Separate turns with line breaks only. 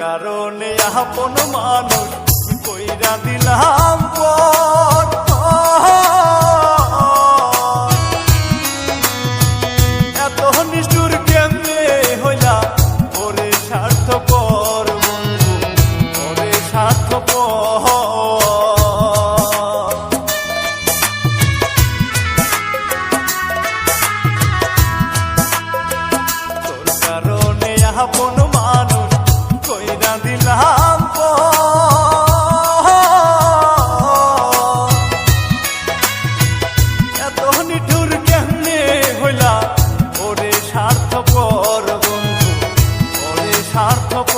কারণে আপন মানুষ কইরা দিলাম এত নিষ্ঠুর কেমনে ওরে স্বার্থপর বন্ধু ওরে স্বার্থপর। অর্থ